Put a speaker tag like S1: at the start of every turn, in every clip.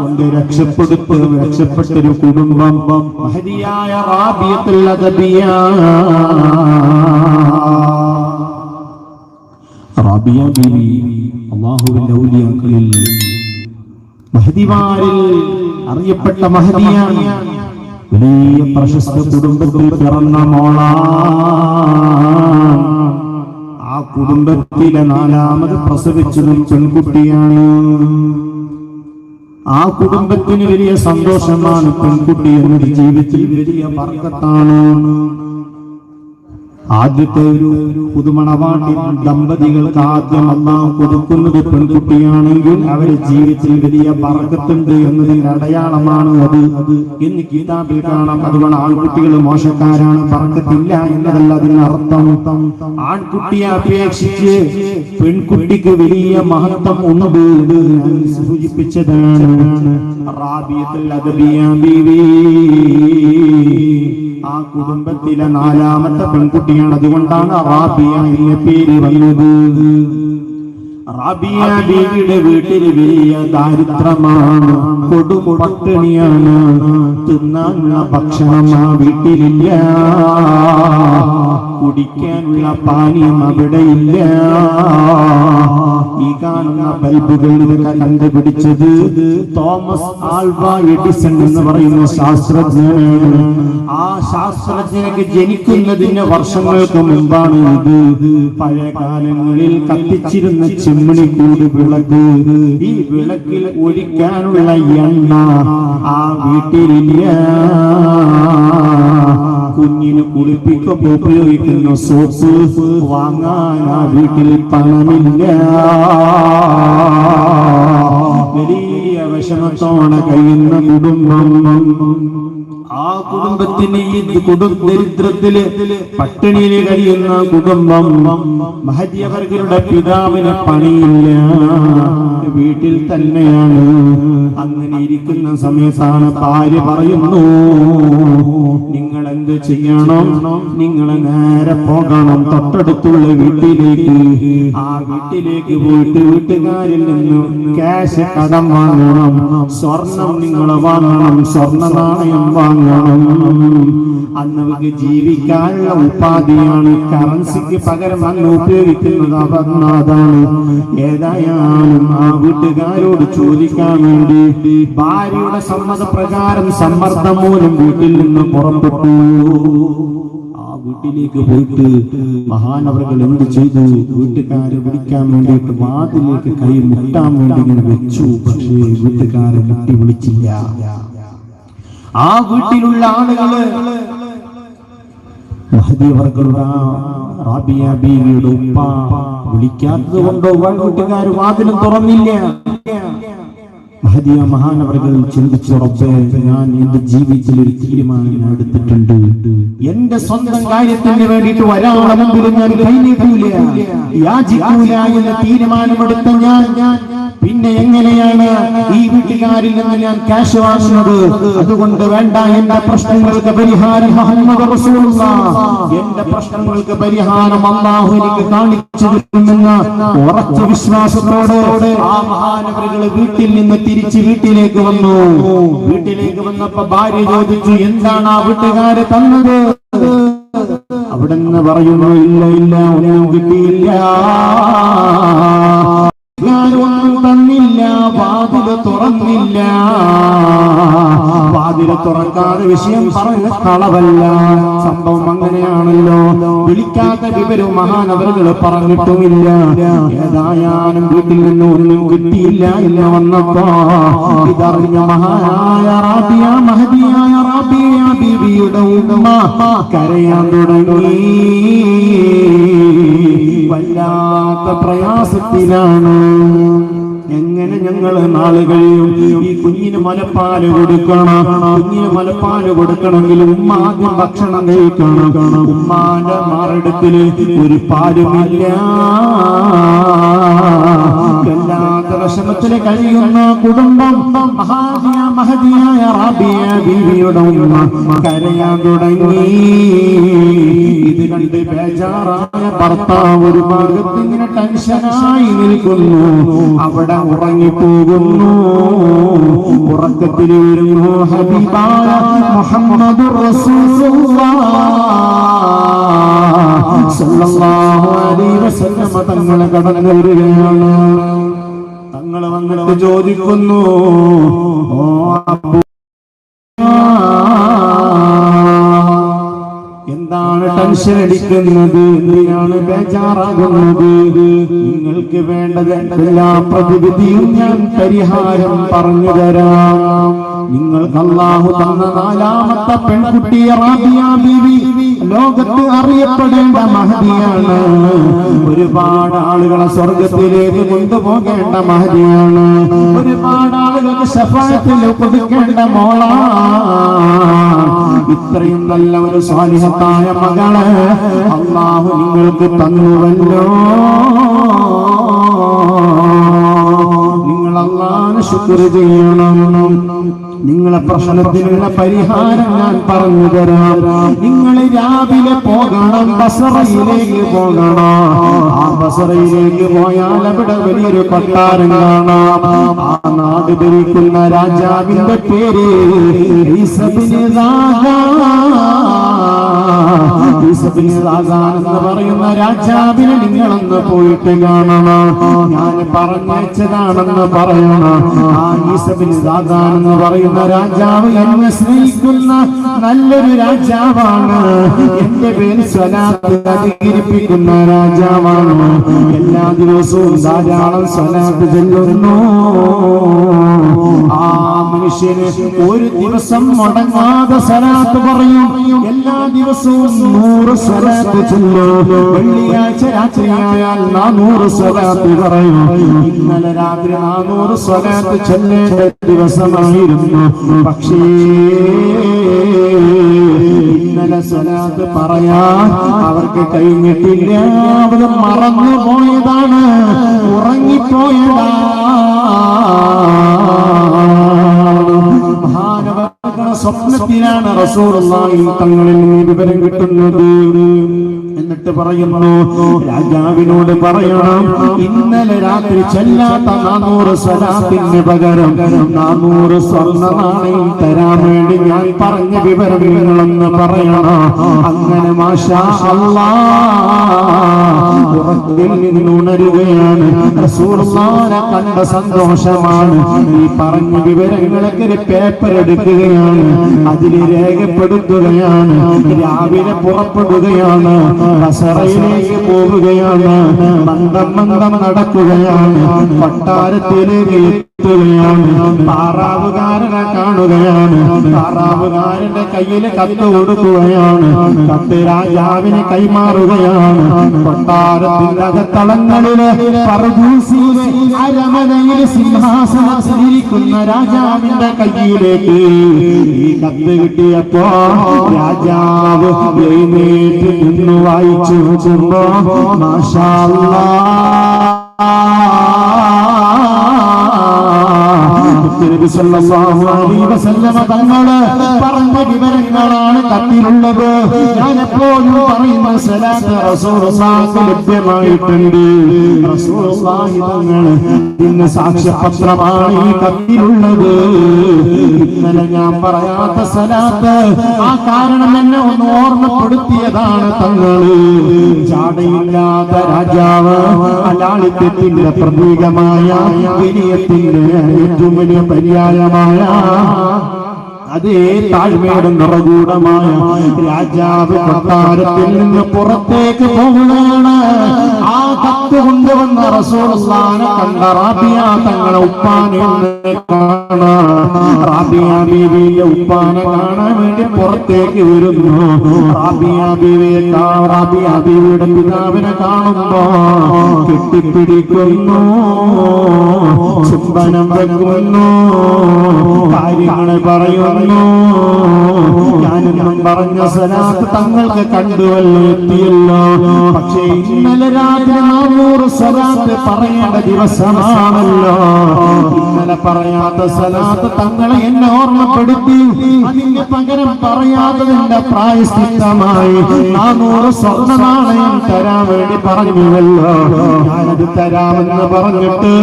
S1: കൊണ്ട് രക്ഷപ്പെടുത്ത രക്ഷപ്പെട്ടൊരു കുടുംബം. മഹതിയായ റാബിയത്തുള്ള റാബിയ ബീവി അള്ളാഹുവിന്റെ ഔലിയാക്കളിൽ. മഹദിമാരിൽ അറിയപ്പെട്ട മഹദിയാണ് വലിയ പ്രശസ്ത കുടുംബത്തിൽ പിറന്ന മോള. ആ കുടുംബത്തിലെ നാലാമത് പ്രസവിച്ചതും പെൺകുട്ടിയാണ്. ആ കുടുംബത്തിന് വലിയ സന്തോഷമാണ് പെൺകുട്ടി എന്നൊരു ജീവിതത്തിൽ വലിയ വർക്കത്താണ്? ആദ്യത്തെ ഒരു പുതുമണവാട്ടി ദമ്പതികൾക്ക് ആദ്യം അള്ളാഹ് കൊടുക്കുന്നത് പെൺകുട്ടിയാണെങ്കിൽ അവരെ ജീവിതത്തിൽ വലിയ പറക്കത്തുണ്ട് എന്നതിന്റെ അടയാളമാണ് അത്. എന്ന് ഗീതാബിൽ കാണാം. അതുകൊണ്ട് ആൺകുട്ടികൾ മോശക്കാരാണ്. പറക്കത്തില്ല എന്നതല്ല അതിന് അർത്ഥം. ആൺകുട്ടിയെ അപേക്ഷിച്ച് പെൺകുട്ടിക്ക് വലിയ മഹത്വം ഉണ്ട് സൂചിപ്പിച്ചതാണ്. റാബിയത്തുൽ ആ കുടുംബത്തിലെ നാലാമത്തെ പെൺകുട്ടിയാണ് അതുകൊണ്ടാണ് റാബിയ എന്ന പേര് വന്നത്. റാബിയ ബീവിയുടെ വീട്ടിൽ വലിയ ദാരിദ്ര്യമാണ്. കൊടുമുടക്കണിയാണ് തിന്നാനുള്ള ഭക്ഷണം ആ വീട്ടിലില്ല. കുടിക്കാനുള്ള പാനീയം അവിടെയില്ല ഈ കാണുന്ന ബൾബുകൾ കണ്ടുപിടിച്ചത് തോമസ് ആൽവ എഡിസൺ എന്ന് പറയുന്ന ശാസ്ത്രജ്ഞനാണ്. ആ ശാസ്ത്രജ്ഞനൊക്കെ ജനിക്കുന്നതിന് വർഷങ്ങൾക്ക് മുമ്പാണ് ഇത്. പഴയ കാലങ്ങളിൽ കത്തിച്ചിരുന്ന ചിമ്മിണി കൂട് വിളക്ക് ഈ വിളക്കിൽ ഒഴിക്കാനുള്ള എണ്ണ ആ വീട്ടിലില്ല. കുഞ്ഞിന് കുളിപ്പിക്കുമ്പോൾ ഉപയോഗിക്കുന്ന സോപ്പ് വാങ്ങാൻ ആ വീട്ടിൽ പണമില്ല. വലിയ വിഷമത്തോടെ കഴിയുന്ന കുടുംബം. ആ കുടുംബത്തിന് ഈ കുടും ദരിദ്രത്തിൽ പട്ടിണിയിൽ കഴിയുന്ന കുടുംബം മഹദിയവർഗരുടെ പിതാവിന് പണിയില്ല. വീട്ടിൽ തന്നെയാണ്. അങ്ങനെ ഇരിക്കുന്ന സമയത്താണ് ഭാര്യ പറയുന്നു നിങ്ങൾ എന്ത് ചെയ്യണം? നിങ്ങൾ നേരെ പോകണം. തൊട്ടടുത്തുള്ള വീട്ടിലേക്ക്. ആ വീട്ടിലേക്ക് പോയിട്ട് വീട്ടുകാരിൽ നിന്ന് ക്യാഷ് കടം വാങ്ങണം. സ്വർണം നിങ്ങൾ വാങ്ങണം. സ്വർണ നാണയം വാങ്ങണം. അന്ന് അവർക്ക് ജീവിക്കാനുള്ള ഉപാധിയാണ്. കറൻസിക്ക് പകരം അന്ന് ഉപയോഗിക്കുന്നത്. അതാണ്. ഏതായാലും ആ വീട്ടുകാരോട് ചോദിക്കാൻ വേണ്ടി ഭാര്യയുടെ സമ്മതപ്രകാരം സമ്മർദ്ദം മൂലം വീട്ടിൽ നിന്ന് പുറപ്പെട്ടു. ആ വീട്ടിലേക്ക് പോയിട്ട് മഹാനവറുകൾ എന്ത് ചെയ്തു? വീട്ടുകാരെ വിളിക്കാൻ വേണ്ടിയിട്ട് വാതിലേക്ക് കൈ മുട്ടാൻ വേണ്ടി ഇങ്ങനെ വെച്ചു. പക്ഷേ വീട്ടുകാരെ മുട്ടി വിളിച്ചില്ല. ആ വീട്ടിലുള്ള ആളുകൾ റാബിയ ബീവിയുടെ ഉപ്പ വിളിക്കാത്തത് കൊണ്ടോ വീട്ടുകാർ വാതിലും തുറന്നില്ല. മഹദിയ മഹാനവറുകൾ ചിന്തിച്ചു ഞാൻ എന്റെ ജീവിതത്തിൽ ഒരു തീരുമാനം ഞാൻ എടുത്തിട്ടുണ്ട്. എന്റെ സ്വന്തം കാര്യത്തിന് വേണ്ടിയിട്ട് ഒരാളെ മുമ്പിൽ ഞാൻ കൈനീട്ടൂല യാചിക്കൂല എന്ന തീരുമാനമെടുത്ത ഞാൻ പിന്നെ എങ്ങനെയാണ് ഈ വീട്ടുകാരിൽ നിന്ന് ഞാൻ ക്യാഷ് വാങ്ങുന്നത്? അതുകൊണ്ട് വേണ്ട എന്റെ പ്രശ്നങ്ങൾക്ക് പരിഹാരം എന്റെ പ്രശ്നങ്ങൾക്ക് പരിഹാരം അള്ളാഹു എനിക്ക് കാണിച്ചു ഉറച്ച വിശ്വാസത്തോടെ ആ മഹാനവരുകൾ വീട്ടിൽ നിന്ന് തിരിച്ച് വീട്ടിലേക്ക് വന്നു. വീട്ടിലേക്ക് വന്നപ്പോ ഭാര്യ ചോദിച്ചു എന്താണ് ആ വീട്ടുകാരെ തന്നത്? അവിടെ നിന്ന് പറയുന്നു ഇല്ല ഇല്ല ഒന്നും കിട്ടിയില്ല. വാതിൽ തുറന്നില്ല. വാതില തുറക്കാതെ വിഷയം പറഞ്ഞ കളവല്ല. സംഭവം അങ്ങനെയാണല്ലോ. വിളിക്കാത്ത വിവരം മഹാനവറുകൾ പറഞ്ഞിട്ടുമില്ല. ഏതായാലും വീട്ടിൽ നിന്ന് ഒന്നും കിട്ടിയില്ല എന്ന് വന്നപ്പോ ഇതറിഞ്ഞ മഹാനായ റാബിയ മഹദിയായ റാബിയ ബീവിയുടെ ഉമ്മ കരയാൻ തുടങ്ങി. വല്ലാത്ത പ്രയാസത്തിലാണ്. എങ്ങനെ ഞങ്ങൾ നാളെ കഴിയും. ഈ കുഞ്ഞിന് മലപ്പാൽ കൊടുക്കണം. കുഞ്ഞിന് മലപ്പാൽ കൊടുക്കണമെങ്കിൽ ഉമ്മ ആദ്യം ഭക്ഷണം കഴിക്കണം. ഉമ്മാന്റെ മാറിടത്തിൽ ഒരു പാലുമില്ല. വല്ലാത്ത വിഷമത്തിൽ കഴിയുന്ന കുടുംബം മഹാദിയ മഹദിയായ റാബിയ ബീവിയുടെ ഉമ്മ കരയാൻ തുടങ്ങി. ഇത് കണ്ട് ബേജാറായ ഭർത്താവ് ഒരു ഭാഗത്ത് ഇങ്ങനെ ടെൻഷനായി നിൽക്കുന്നു. അവിടെ ഉറ ഉറങ്ങിപ്പോകുന്നു ഉറക്കത്തിൽ ഹബീബായ മുഹമ്മദ് തങ്ങളെ കടന്നു വരികയാണ്. തങ്ങളെ വന്നിട്ട് ചോദിക്കുന്നു ഓ എന്താണ് ടെൻഷൻ അടിക്കുന്നത് എന്തിനാണ് ബേജാറാകുന്നത്? നിങ്ങൾക്ക് വേണ്ടത് എല്ലാ പ്രതിവിധിയും ഞാൻ പരിഹാരം പറഞ്ഞു തരാം. നിങ്ങൾക്ക് അള്ളാഹു തന്ന നാലാമത്തെ പെൺകുട്ടി ബീവി ലോകത്ത് അറിയപ്പെടേണ്ട മഹതിയാണ്. ഒരുപാട് ആളുകളെ സ്വർഗത്തിലേക്ക് കൊണ്ടുപോകേണ്ട മഹതിയാണ്. ഒരുപാട് ആളുകൾക്ക് ശഫായത്തിൽ കൊടുക്കേണ്ട മോളാണ് ഇത്രയും നല്ല ഒരു സ്വാലിഹത്തായ മകളെ അള്ളാഹു നിങ്ങൾക്ക് തന്നുവല്ലോ. നിങ്ങൾ ശുക്ര ചെയ്യണം. നിങ്ങളെ പ്രശ്നത്തിനുള്ള പരിഹാരം ഞാൻ പറഞ്ഞു തരാം. നിങ്ങൾ രാവിലെ പോകണം ബസറയിലേക്ക് പോകണം. ആ ബസറയിലേക്ക് പോയാൽ അവിടെ വലിയൊരു കൊട്ടാരം കാണാം. ആ നാട് ഭരിക്കുന്ന രാജാവിന്റെ പേര് എന്ന് പറയുന്ന രാജാവിനെ നിങ്ങളൊന്ന് പോയിട്ട് കാണണം. ഞാൻ പറഞ്ഞയച്ചതാണെന്ന് പറയണം. ആ ഈസബിൻ സാദാൻ എന്ന് പറയുന്ന രാജാവ് എന്നെ സ്നേഹിക്കുന്ന നല്ലൊരു രാജാവാണ്. എന്റെ പേര് സ്വലാത്ത് അധികരിപ്പിക്കുന്ന രാജാവാണ്. എല്ലാ ദിവസവും ധാരാളം സ്വലാത്ത് ചെല്ലുന്നു. ആ മനുഷ്യന് ഒരു ദിവസം മുടങ്ങാതെ സലാത്ത് പറയും. എല്ലാ ദിവസവും നൂറ് സലാത്ത് ചൊല്ലും. വെള്ളിയാഴ്ച രാത്രിയായാൽ നാനൂറ് സ്വലാത്ത് പറയും. ഇന്നലെ രാത്രി നാനൂറ് സ്വലാത്ത് ചൊല്ലേണ്ട ദിവസമായിരുന്നു. പക്ഷേ ഇന്നലെ സ്വലാത്ത് പറയാൻ അവർക്ക് കഴിഞ്ഞിട്ടില്ല. അവർ മറന്നു പോയതാണ്. ഉറങ്ങിപ്പോയതാണ് മഹാനവരുടെ സ്വപ്നത്തിലാണ് റസൂലുള്ളാഹി തങ്ങളിൽ വിവരം കിട്ടുന്നത്. എന്നിട്ട് പറയുന്നു രാജാവിനോട് പറയണം ഇന്നലെ രാത്രി ചെല്ലാത്ത നാനൂറ് സ്വലാത്തിന് പകരം നാനൂറ് സ്വർണ നാണയം തരാൻ വേണ്ടി ഞാൻ പറഞ്ഞ വിവരം നിങ്ങളെന്ന് പറയണം. അങ്ങനെ മാഷാ അല്ലാ ഉറക്കിൽ നിന്ന് ഉണരുകയാണ്. കണ്ട സന്തോഷമാണ്. ഈ പറഞ്ഞ വിവരങ്ങളൊക്കെ ഒരു പേപ്പർ എടുക്കുകയാണ്. അതിൽ രേഖപ്പെടുത്തുകയാണ്. രാവിലെ പുറപ്പെടുകയാണ്. ബസറയിലേക്ക് പോവുകയാണ്. മന്ദം മന്ദം നടക്കുകയാണ്. പട്ടാരത്തിലേക്ക് എത്തുകയാണ് താറാവുകാരനെ കാണുകയാണ്. താറാവുകാരന്റെ കയ്യിൽ കത്ത് കൊടുക്കുകയാണ്. കത്ത് രാജാവിനെ കൈമാറുകയാണ്. കൊട്ടാരത്തിന്റെ അകത്തളങ്ങളിൽ അരമനയിൽ സിംഹാസനത്തിലിരിക്കുന്ന രാജാവിന്റെ കയ്യിലേക്ക് ഈ കത്ത് കിട്ടിയപ്പോ രാജാവ് എഴുന്നേറ്റ് നിന്ന് വായിച്ചു നോക്കുമ്പോ മാഷാ തങ്ങൾ പറഞ്ഞ വിവരങ്ങളാണ് കത്തിലുള്ളത് ഞാൻ എപ്പോഴും പറയുന്ന ലഭ്യമായിട്ടുണ്ട്. തങ്ങൾ ഇന്ന് സാക്ഷ്യപത്രമാണ് ഈ കത്തിലുള്ളത് ഇന്നലെ ഞാൻ പറയാത്ത സലാത്ത് ആ കാരണം എന്നെ ഒന്ന് ഓർമ്മപ്പെടുത്തിയതാണ് തങ്ങൾ ചാടയില്ലാത്ത രാജാവ് അലാളിത്യത്തിന്റെ പ്രതീകമായ വിനയത്തിന്റെ ഏറ്റവും വലിയ പര്യായമായ അതേ താഴ്മയുടെ നിറകൂടമായ രാജാവ് കൊട്ടാരത്തിൽ നിന്ന് പുറത്തേക്ക് പോവുകയാണ്. ആ കത്ത് കൊണ്ടുവന്ന റസൂലുള്ളാനെ കണ്ട റാബിയ തങ്ങളെ ഉപ്പാനെ റാബിയ ബീവിയെ ഉപ്പാനെ കാണാൻ വേണ്ടി പുറത്തേക്ക് വരുന്നു. റാബിയ ബീവിയെ റാബിയ ബീവിയുടെ പിതാവിനെ കാണുമ്പോ കെട്ടിപ്പിടിക്കുന്നു. ചുംബനം വെക്കുന്നു. കാര്യങ്ങൾ പറയുന്നു. ഞാനെന്നും പറഞ്ഞ സലാത്ത് തങ്ങൾക്ക് കണ്ടുവല്ലോ എത്തിയല്ലോ. പക്ഷേ ഇന്നലെ രാത്രി നാനൂറ് സ്വലാത്ത് പറയേണ്ട ദിവസമാണല്ലോ. ഇന്നലെ പറയാത്ത സ്വലാത്ത് തങ്ങളെ എന്നെ ഓർമ്മപ്പെടുത്തി. അതിന്റെ പകരം പറയാത്തതിന്റെ പ്രായശ്ചിത്തമായി. നാനൂറ് സ്വർണ നാണയം തരാൻ വേണ്ടി പറഞ്ഞുവല്ലോ. ഞാനത് തരാമെന്ന് പറഞ്ഞിട്ട്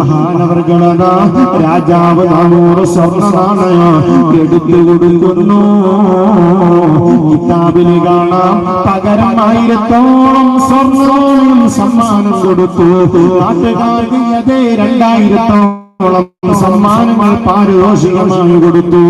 S1: മഹാനവർഗണത രാജാവ് നാനൂറ് സ്വർണ നാണയം എടുത്തു കൊടുക്കുന്നു. കിതാബിന് കാണാം പകരം ആയിരത്തോളം സ്വർണ സമ്മാനം കൊടുത്തു. നാട്ടുകാർക്ക് അതേ രണ്ടായിരത്തോളം സമ്മാനങ്ങൾ പാരിതോഷികമായി കൊടുത്തു.